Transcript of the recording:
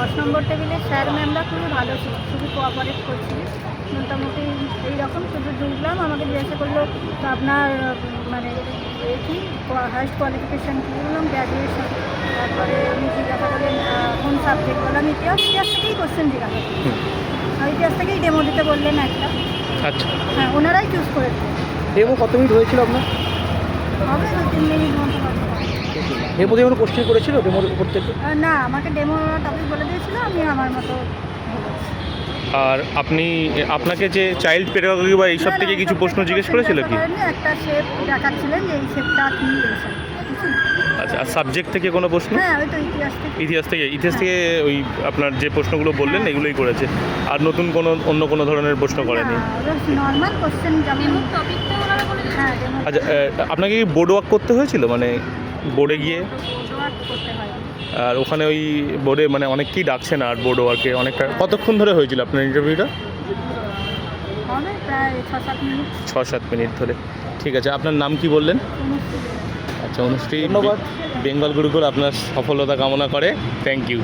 দশ নম্বর টেবিলে স্যার ম্যামরা খুবই ভালো ছিল খুবই কোঅপারেট করছিল। মোটামুটি এইরকম শুধু ঢুকলাম আমাকে জিজ্ঞাসা করল আপনার মানে কি? হাইস্ট কোয়ালিফিকেশান কী? বললাম গ্র্যাজুয়েশন তারপরে জিজ্ঞাসা করলেন কোন সাবজেক্ট বললাম ইতিহাস ইতিহাস থেকেই কোশ্চেন জিজ্ঞাসা ইতিহাস থেকেই ডেমো দিতে বললেন একটা। আচ্ছা। হ্যাঁ ওনারাই চুজ করেছেন ডেমো কত মিনিট হয়েছিল আপনার? হবে দু তিন মিনিট মতো হবে। ডেমো দিয়ে কোনো কোশ্চেন করেছিল? ডেমোর উপর থেকে? না আমাকে ডেমো টপিক বলে দিয়েছিল আমি আমার মতো আর আপনি আপনাকে যে চাইল্ড পেডাগজি বা এইসব থেকে কিছু প্রশ্ন জিজ্ঞেস করেছিল কি? একটা শেপ দেখাচ্ছিলেন যে এই শেপটা কি। আচ্ছা আর সাবজেক্ট থেকে কোনো প্রশ্ন? হ্যাঁ ইতিহাস থেকে। ইতিহাস থেকে ওই আপনার যে প্রশ্নগুলো বললেন এগুলোই করেছে। আর নতুন কোনো অন্য কোনো ধরনের প্রশ্ন করেনি? হ্যাঁ আচ্ছা আপনাকে কি বোর্ড ওয়ার্ক করতে হয়েছিল? মানে বোর্ডে গিয়ে। আর ওখানে ওই বোর্ডে মানে অনেককেই ডাকছে না আর বোর্ড ওয়ার্কে অনেকটা। কতক্ষণ ধরে হয়েছিল আপনার ইন্টারভিউটা ছ সাত মিনিট। ধরে। ঠিক আছে আপনার নাম কি বললেন? আচ্ছা অনুশ্রী ধন্যবাদ। বেঙ্গল গুরুকুল আপনার সফলতা কামনা করে। Thank you